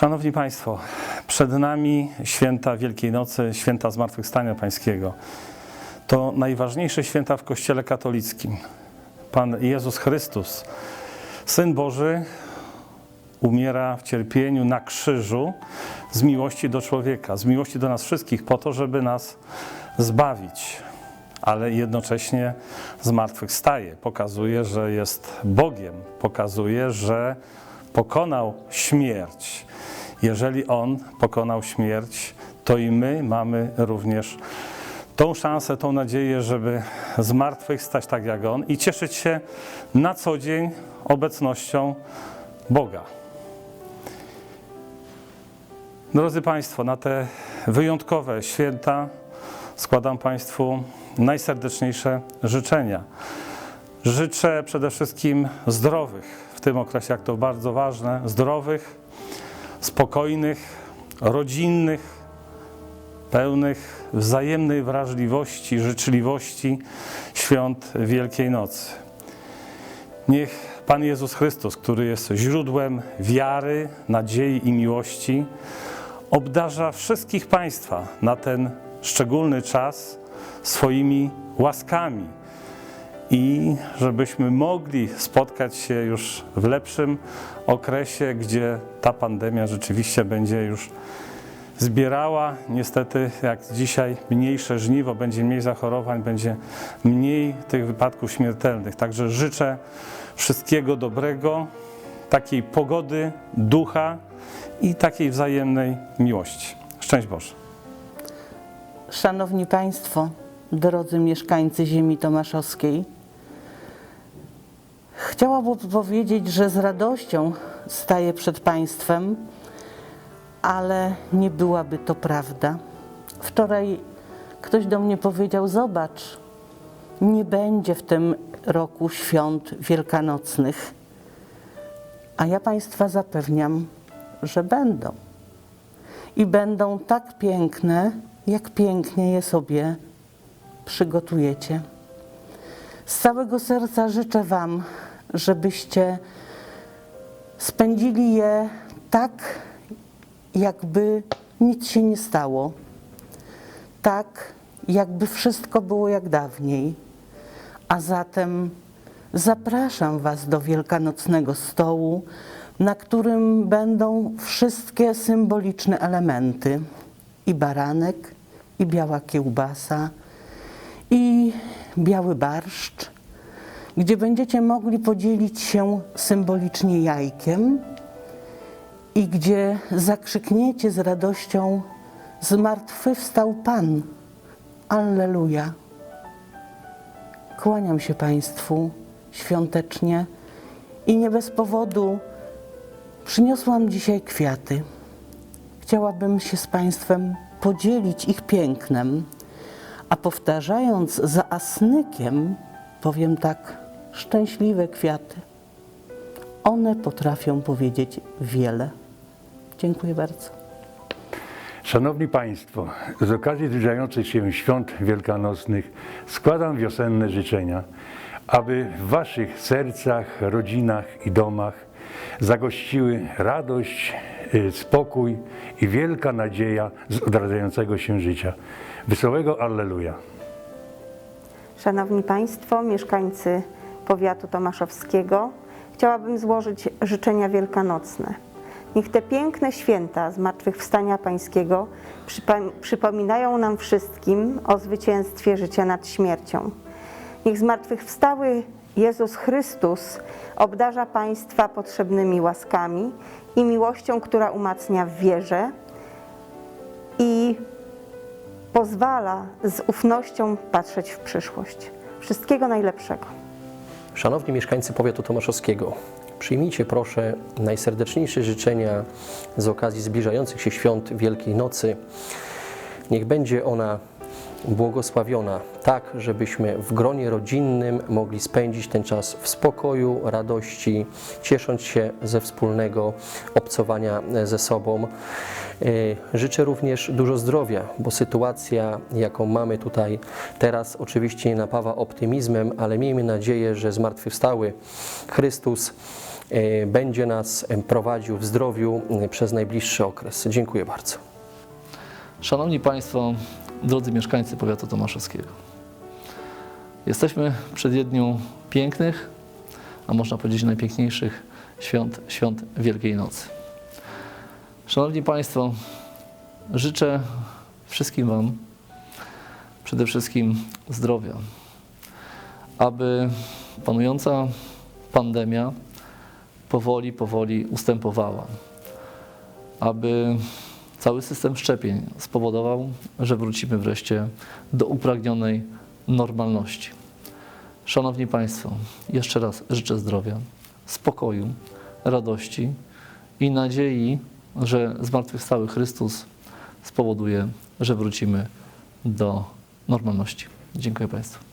Szanowni Państwo, przed nami święta Wielkiej Nocy, święta Zmartwychwstania Pańskiego. To najważniejsze święta w Kościele katolickim. Pan Jezus Chrystus, Syn Boży, umiera w cierpieniu na krzyżu z miłości do człowieka, z miłości do nas wszystkich, po to, żeby nas zbawić, ale jednocześnie zmartwychwstaje. Pokazuje, że jest Bogiem, pokazuje, że pokonał śmierć. Jeżeli On pokonał śmierć, to i my mamy również tą szansę, tą nadzieję, żeby zmartwychwstać tak jak On i cieszyć się na co dzień obecnością Boga. Drodzy Państwo, na te wyjątkowe święta składam Państwu najserdeczniejsze życzenia. Życzę przede wszystkim zdrowych w tym okresie, jak to bardzo ważne, zdrowych, spokojnych, rodzinnych, pełnych wzajemnej wrażliwości, życzliwości świąt Wielkiej Nocy. Niech Pan Jezus Chrystus, który jest źródłem wiary, nadziei i miłości, obdarza wszystkich Państwa na ten szczególny czas swoimi łaskami i żebyśmy mogli spotkać się już w lepszym okresie, gdzie ta pandemia rzeczywiście będzie już zbierała. Niestety, jak dzisiaj mniejsze żniwo, będzie mniej zachorowań, będzie mniej tych wypadków śmiertelnych. Także życzę wszystkiego dobrego, takiej pogody ducha i takiej wzajemnej miłości. Szczęść Boże. Szanowni Państwo, drodzy mieszkańcy ziemi tomaszowskiej, chciałabym powiedzieć, że z radością staję przed Państwem, ale nie byłaby to prawda. Wczoraj ktoś do mnie powiedział: Zobacz, nie będzie w tym roku świąt wielkanocnych. A ja Państwa zapewniam, że będą. I będą tak piękne, jak pięknie je sobie przygotujecie. Z całego serca życzę Wam, żebyście spędzili je tak, jakby nic się nie stało. Tak, jakby wszystko było jak dawniej. A zatem zapraszam Was do wielkanocnego stołu, na którym będą wszystkie symboliczne elementy i baranek, i biała kiełbasa, i biały barszcz, gdzie będziecie mogli podzielić się symbolicznie jajkiem i gdzie zakrzykniecie z radością: Zmartwychwstał Pan! Alleluja! Kłaniam się Państwu świątecznie i nie bez powodu przyniosłam dzisiaj kwiaty. Chciałabym się z Państwem podzielić ich pięknem, a powtarzając za asnykiem, powiem tak: szczęśliwe kwiaty. One potrafią powiedzieć wiele. Dziękuję bardzo. Szanowni Państwo, z okazji zbliżających się świąt wielkanocnych składam wiosenne życzenia, aby w Waszych sercach, rodzinach i domach zagościły radość, y, spokój i wielka nadzieja z odradzającego się życia. Wesołego Alleluja! Szanowni Państwo, mieszkańcy powiatu tomaszowskiego, chciałabym złożyć życzenia wielkanocne. Niech te piękne święta Zmartwychwstania Pańskiego przypominają nam wszystkim o zwycięstwie życia nad śmiercią. Niech zmartwychwstały Jezus Chrystus obdarza Państwa potrzebnymi łaskami i miłością, która umacnia w wierze i pozwala z ufnością patrzeć w przyszłość. Wszystkiego najlepszego. Szanowni mieszkańcy powiatu tomaszowskiego, przyjmijcie proszę najserdeczniejsze życzenia z okazji zbliżających się świąt Wielkiej Nocy. Niech będzie ona błogosławiona tak, żebyśmy w gronie rodzinnym mogli spędzić ten czas w spokoju, radości, ciesząc się ze wspólnego obcowania ze sobą. Y, Życzę również dużo zdrowia, bo sytuacja, jaką mamy tutaj teraz, oczywiście nie napawa optymizmem, ale miejmy nadzieję, że zmartwychwstały Chrystus e, będzie nas e, prowadził w zdrowiu e, przez najbliższy okres. Dziękuję bardzo. Szanowni Państwo, drodzy mieszkańcy powiatu tomaszowskiego. Jesteśmy przed jedną pięknych, a można powiedzieć najpiękniejszych świąt, świąt Wielkiej Nocy. Szanowni Państwo, życzę wszystkim Wam przede wszystkim zdrowia, aby panująca pandemia powoli, powoli ustępowała, aby cały system szczepień spowodował, że wrócimy wreszcie do upragnionej normalności. Szanowni Państwo, jeszcze raz życzę zdrowia, spokoju, radości i nadziei, że zmartwychwstały Chrystus spowoduje, że wrócimy do normalności. Dziękuję Państwu.